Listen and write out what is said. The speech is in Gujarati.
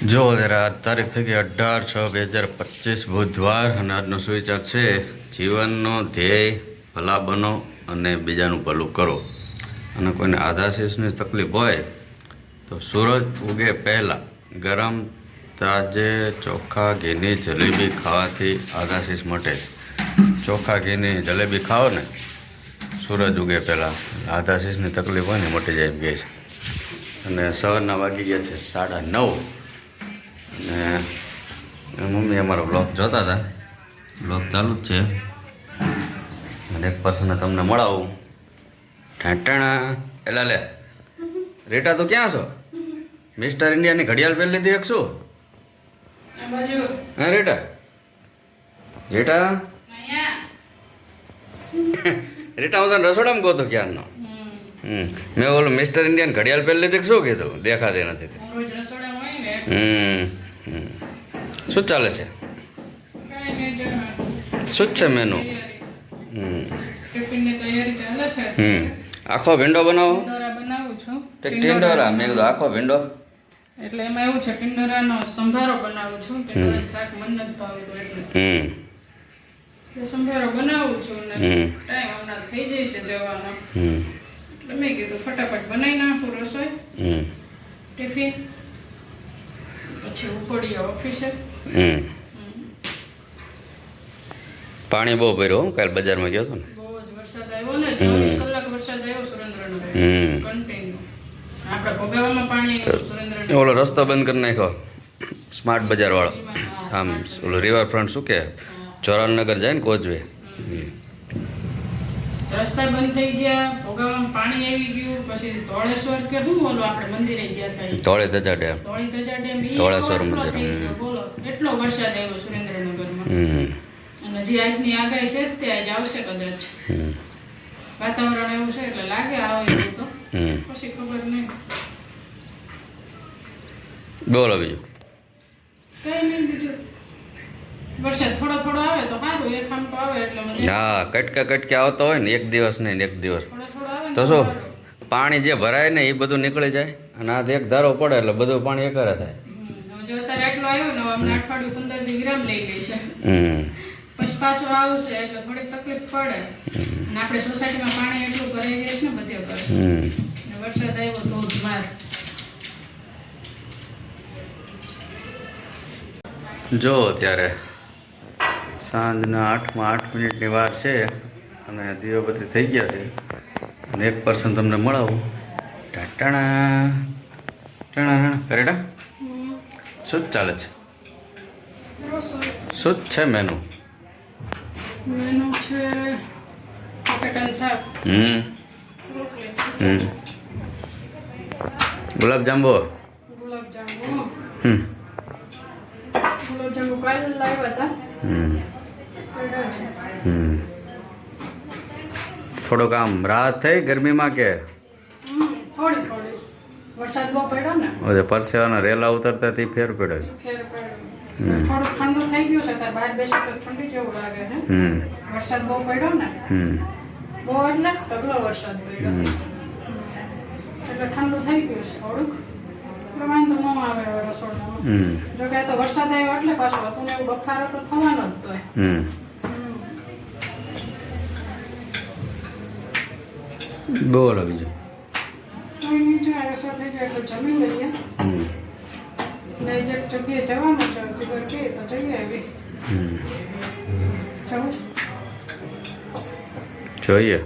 જો જરા તારીખ થઈ ગઈ અઢાર છ બે હજાર પચીસ બુધવાર અને આજનો સુવિચાર છે, જીવનનો ધ્યેય ભલા બનો અને બીજાનું ભલું કરો. અને કોઈને આધાશીષની તકલીફ હોય, તો સૂરજ ઉગે પહેલાં ગરમ તાજે ચોખા ઘીની જલેબી ખાવાથી આધાશીષ મટે. ચોખા ઘીની જલેબી ખાઓ ને, સૂરજ ઉગે પહેલાં આધાશીષની તકલીફ હોય ને મટી જાય ગઈ છે. અને સવારના વાગી ગયા છે સાડા નવ. અને મમ્મી અમારો બ્લોગ જોતા હતા. બ્લોગ ચાલુ જ છે. અને એક પર્સને તમને મળાવું. ઠેટાણા એલા લે. રેટા તું ક્યાં છો? મિસ્ટર ઇન્ડિયાની ઘડિયાળ પહેરી લીધી એક શું? હા રેટા. રેટા? રેટા હું તને રસોડામાં કહો તો ક્યારનો મેં ઓલું મિસ્ટર ઇન્ડિયાની ઘડિયાળ પહેરી લીધી શું કીધું? દેખાતી નથી. ને. હમ. શું ચાલે છે? શું છે મેનુ હમ. ટિફિનની તૈયારી ચાલે છે હમ. આખો ભીંડો બનાવો? બનાવું છું તે મેં કીધું આખો ભીંડો. એટલે એમાં એવું છે ટિંડોરાનો સંભારો બનાવું છું ટિંડોરા શાક મન નથી ભાવતું એટલે. હમ. એ સંભારો બનાવું છું ને. ટાઈમ હમણાં થઈ જશે જવાનો. હમ. એટલે મેં કીધું ફટાફટ બનાવી નાખું રસોઈ. હમ. ટિફિન. પછી ઉપડીએ ઓફિસે. હમ. પાણી બહુ ભર્યું હું કાલે બજારમાં ગયો હતો ને. હમ. ઓલો રસ્તો બંધ કરી નાખ્યો. સ્માર્ટ બજાર વાળો આમ ઓલો રિવરફ્રન્ટ શું કે? ચોરાનગર જાય ને કોચવે. રસ્તા બંધ થઈ ગયા ભોગાવામાં પાણી આવી ગયું પછી ધોળેશ્વર કે શું બોલો આપણે મંદિરે ગયા હતા ધોળે ધજા ડેમ. ધોળી ધજા ડેમ ધોળેશ્વર મંદિર, હમ. ગયો, બોલો એટલો વરસાદ આવ્યો સુરેન્દ્રનગરમાં. અને જે આજની આગાહી છે તે આજ આવશે કદાચ. વાતાવરણ એવું છે એટલે લાગે આવે એવું તો. પછી ખબર નહીં. બોલો બીજું. કઈ નહીં બીજું. વરસાદ થોડો થોડો આવે તો સારું એક આમ તો આવે એટલે હા કટકા કટકા આવતો હોય ને એક દિવસ નહીં એક દિવસ. તો શું? પાણી જે ભરાય ને એ બધું નીકળી જાય અને આ એક ધારો પડે એટલે બધું પાણી એકરે થાય. જો અત્યારે એટલો આવ્યો ને હમણાં અઠવાડિયું પંદર દી વિરામ લઈ હમ. પછી પાછો આવશે એટલે થોડીક તકલીફ પડે. અને આપણે સોસાયટીમાં પાણી એટલું ભરાઈ જાય છે ને બધે પર વરસાદ આવ્યો તો જ ધોધમાર જો ત્યારે સાંજના આઠમાં આઠ મિનિટની વાર છે. અને દીવાબત્તી થઈ ગયા છે. અને એક પર્સન તમને મળાવું. ટાટાણા. ટાણા કરેટા શું ચાલે છે? શું છે મેનુ મેનુ છે બટાકાનું શાક હમ. હમ. ગુલાબ જાંબુ? હમ. ગુલાબજાંબુ કાલ લાવ્યા હતા. હમ. હમ. થોડુંક આમ રાહત થઈ ગરમીમાં કે? થોડી થોડી. વરસાદ બહુ પડ્યો ને? પરસેવાના રેલા ઉતરતા તે ફેર પડ્યો ફેર પડ્યો. થોડું ઠંડુ થઈ ગયું છે ત્યારે બહાર બેસી તો ઠંડી જેવું લાગે છે. હમ. વરસાદ બહુ પડ્યો ને? બહુ એટલે અગલો વરસાદ પડ્યો. એટલે ઠંડુ થઈ ગયું છે થોડુંક. પ્રમાણ વાંધો ન આવે હવે રસોડામાં. હમ. જો કે તો વરસાદ આવ્યો એટલે પાછો હતું ને એવું બફારો તો થવાનો જ તો હમ. બોલો બીજું. કોઈ નહીં જો રસો થઈ જાય એટલે જમી લઈએ. ને જે જગ્યાએ જવાનું છે કહે તો જઈએ આવી હમ. જવું જોઈએ.